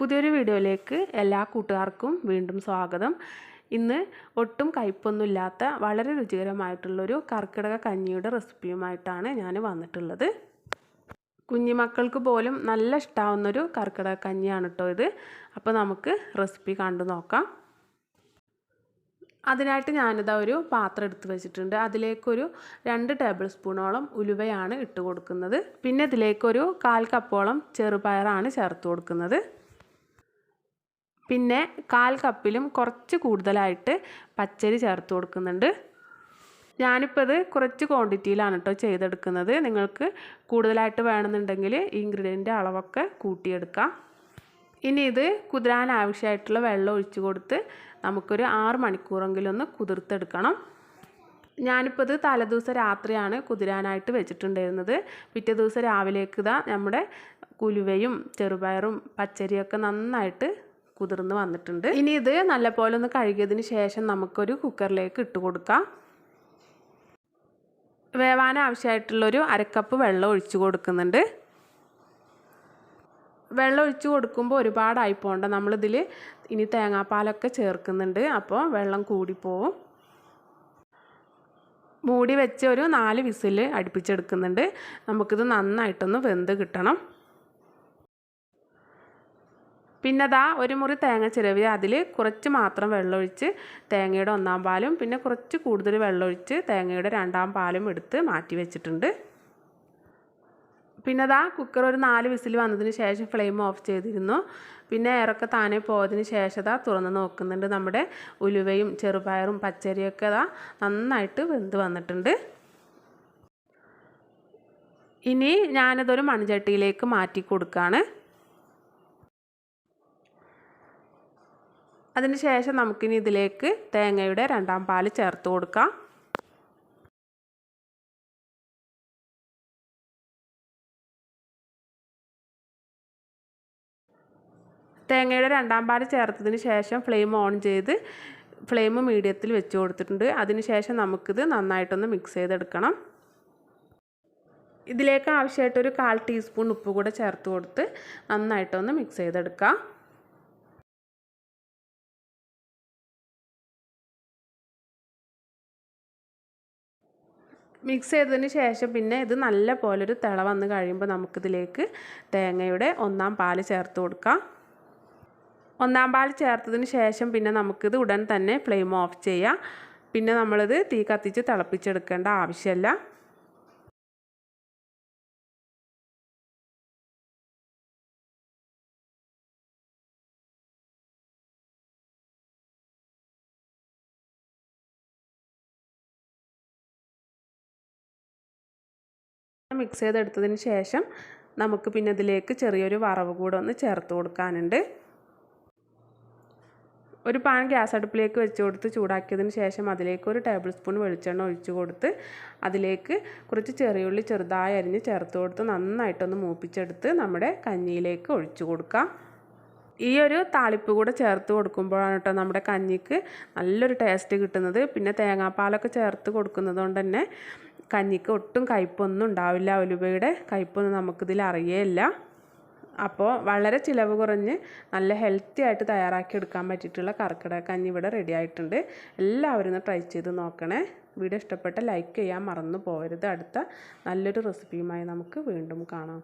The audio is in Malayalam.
പുതിയൊരു വീഡിയോയിലേക്ക് എല്ലാ കൂട്ടുകാർക്കും വീണ്ടും സ്വാഗതം. ഇന്ന് ഒട്ടും കയ്പൊന്നുമില്ലാത്ത വളരെ രുചികരമായിട്ടുള്ളൊരു കർക്കിടക കഞ്ഞിയുടെ റെസിപ്പിയുമായിട്ടാണ് ഞാൻ വന്നിട്ടുള്ളത്. കുഞ്ഞുമക്കൾക്ക് പോലും നല്ല ഇഷ്ടാവുന്നൊരു കർക്കിടക കഞ്ഞിയാണ് കേട്ടോ ഇത്. അപ്പോൾ നമുക്ക് റെസിപ്പി കണ്ടു നോക്കാം. അതിനായിട്ട് ഞാനിതാ ഒരു പാത്രം എടുത്ത് വെച്ചിട്ടുണ്ട്. അതിലേക്കൊരു രണ്ട് ടേബിൾ സ്പൂണോളം ഉലുവയാണ് ഇട്ട് കൊടുക്കുന്നത്. പിന്നെ ഇതിലേക്കൊരു കാൽ കപ്പോളം ചെറുപയറാണ് ചേർത്ത് കൊടുക്കുന്നത്. പിന്നെ കാൽ കപ്പിലും കുറച്ച് കൂടുതലായിട്ട് പച്ചരി ചേർത്ത് കൊടുക്കുന്നുണ്ട്. ഞാനിപ്പോൾ ഇത് കുറച്ച് ക്വാണ്ടിറ്റിയിലാണ് കേട്ടോ ചെയ്തെടുക്കുന്നത്. നിങ്ങൾക്ക് കൂടുതലായിട്ട് വേണമെന്നുണ്ടെങ്കിൽ ഈ ഇൻഗ്രീഡിയന്റ് അളവൊക്കെ കൂട്ടിയെടുക്കാം. ഇനി ഇത് കുതിരാൻ ആവശ്യമായിട്ടുള്ള വെള്ളം ഒഴിച്ചു കൊടുത്ത് നമുക്കൊരു ആറ് മണിക്കൂറെങ്കിലും ഒന്ന് കുതിർത്തെടുക്കണം. ഞാനിപ്പോൾ ഇത് തലേദിവസം രാത്രിയാണ് കുതിരാനായിട്ട് വെച്ചിട്ടുണ്ടായിരുന്നത്. പിറ്റേ ദിവസം രാവിലേക്ക് ഇതാ നമ്മുടെ കുലുവയും ചെറുപയറും പച്ചരിയൊക്കെ നന്നായിട്ട് കുതിർന്ന് വന്നിട്ടുണ്ട്. ഇനി ഇത് നല്ലപോലെ ഒന്ന് കഴുകിയതിന് ശേഷം നമുക്കൊരു കുക്കറിലേക്ക് ഇട്ട് കൊടുക്കാം. വേവാൻ ആവശ്യമായിട്ടുള്ളൊരു അരക്കപ്പ് വെള്ളം ഒഴിച്ച് കൊടുക്കുന്നുണ്ട്. വെള്ളം ഒഴിച്ച് കൊടുക്കുമ്പോൾ ഒരുപാടായി പോകണ്ട നമ്മളിതിൽ ഇനി തേങ്ങാപ്പാലൊക്കെ ചേർക്കുന്നുണ്ട്. അപ്പോൾ വെള്ളം കൂടിപ്പോവും. മൂടി വെച്ച് ഒരു നാല് വിസിൽ അടുപ്പിച്ചെടുക്കുന്നുണ്ട്. നമുക്കിത് നന്നായിട്ടൊന്ന് വെന്ത് കിട്ടണം. പിന്നെ അതാ ഒരു മുറി തേങ്ങ ചിരവി അതിൽ കുറച്ച് മാത്രം വെള്ളമൊഴിച്ച് തേങ്ങയുടെ ഒന്നാം പാലും പിന്നെ കുറച്ച് കൂടുതൽ വെള്ളമൊഴിച്ച് തേങ്ങയുടെ രണ്ടാം പാലും എടുത്ത് മാറ്റി വെച്ചിട്ടുണ്ട്. പിന്നെ അതാ കുക്കർ ഒരു നാല് വിസിൽ വന്നതിന് ശേഷം ഫ്ലെയിം ഓഫ് ചെയ്തിരുന്നു. പിന്നെ എയറൊക്കെ താനെ പോയതിന് ശേഷം അതാ തുറന്ന് നോക്കുന്നുണ്ട് നമ്മുടെ ഉലുവയും ചെറുപയറും പച്ചരിയൊക്കെ അതാ നന്നായിട്ട് വെന്ത് വന്നിട്ടുണ്ട്. ഇനി ഞാനതൊരു മൺചട്ടിയിലേക്ക് മാറ്റി കൊടുക്കുകയാണ് അതിന് ശേഷം നമുക്കിനി ഇതിലേക്ക് തേങ്ങയുടെ രണ്ടാം പാൽ ചേർത്ത് കൊടുക്കാം. തേങ്ങയുടെ രണ്ടാം പാൽ ചേർത്തതിന് ശേഷം ഫ്ലെയിം ഓൺ ചെയ്ത് ഫ്ലെയിം മീഡിയത്തിൽ വെച്ച് കൊടുത്തിട്ടുണ്ട്. അതിനുശേഷം നമുക്കിത് നന്നായിട്ടൊന്ന് മിക്സ് ചെയ്തെടുക്കണം. ഇതിലേക്ക് ആവശ്യമായിട്ടൊരു കാൽ ടീസ്പൂൺ ഉപ്പ് കൂടെ ചേർത്ത് കൊടുത്ത് നന്നായിട്ടൊന്ന് മിക്സ് ചെയ്തെടുക്കാം. മിക്സ് ചെയ്തതിന് ശേഷം പിന്നെ ഇത് നല്ല പോലൊരു തിള വന്ന് കഴിയുമ്പോൾ നമുക്കിതിലേക്ക് തേങ്ങയുടെ ഒന്നാം പാൽ ചേർത്ത് കൊടുക്കാം. ഒന്നാം പാൽ ചേർത്തതിന് ശേഷം പിന്നെ നമുക്കിത് ഉടൻ തന്നെ ഫ്ലെയിം ഓഫ് ചെയ്യാം. പിന്നെ നമ്മളിത് തീ കത്തിച്ച് തിളപ്പിച്ചെടുക്കേണ്ട ആവശ്യമില്ല. മിക്സ് ചെയ്തെടുത്തതിന് ശേഷം നമുക്ക് പിന്നെ ഇതിലേക്ക് ചെറിയൊരു വറവ് കൂടെ ഒന്ന് ചേർത്ത് കൊടുക്കാനുണ്ട്. ഒരു പാൻ ഗ്യാസ് അടുപ്പിലേക്ക് വെച്ച് കൊടുത്ത് ചൂടാക്കിയതിന് ശേഷം അതിലേക്ക് ഒരു ടേബിൾ സ്പൂൺ വെളിച്ചെണ്ണ ഒഴിച്ചു കൊടുത്ത് അതിലേക്ക് കുറച്ച് ചെറിയുള്ളി ചെറുതായി അരിഞ്ഞ് ചേർത്ത് കൊടുത്ത് നന്നായിട്ടൊന്ന് മൂപ്പിച്ചെടുത്ത് നമ്മുടെ കഞ്ഞിയിലേക്ക് ഒഴിച്ചു കൊടുക്കാം. ഈ ഒരു താളിപ്പ് കൂടെ ചേർത്ത് കൊടുക്കുമ്പോഴാണ് കേട്ടോ നമ്മുടെ കഞ്ഞിക്ക് നല്ലൊരു ടേസ്റ്റ് കിട്ടുന്നത്. പിന്നെ തേങ്ങാപ്പാലൊക്കെ ചേർത്ത് കൊടുക്കുന്നത് കൊണ്ട് തന്നെ കഞ്ഞിക്ക് ഒട്ടും കയ്പൊന്നും ഉണ്ടാവില്ല ഉലുവയുടെ കയ്പൊന്നും നമുക്കിതിൽ അറിയേയില്ല. അപ്പോൾ വളരെ ചിലവ് കുറഞ്ഞ് നല്ല ഹെൽത്തി ആയിട്ട് തയ്യാറാക്കി എടുക്കാൻ പറ്റിയിട്ടുള്ള കർക്കിടക കഞ്ഞി ഇവിടെ റെഡി ആയിട്ടുണ്ട്. എല്ലാവരും ഒന്ന് ട്രൈ ചെയ്ത് നോക്കണേ. വീഡിയോ ഇഷ്ടപ്പെട്ട ലൈക്ക് ചെയ്യാൻ മറന്നു പോകരുത്. അടുത്ത നല്ലൊരു റെസിപ്പിയുമായി നമുക്ക് വീണ്ടും കാണാം.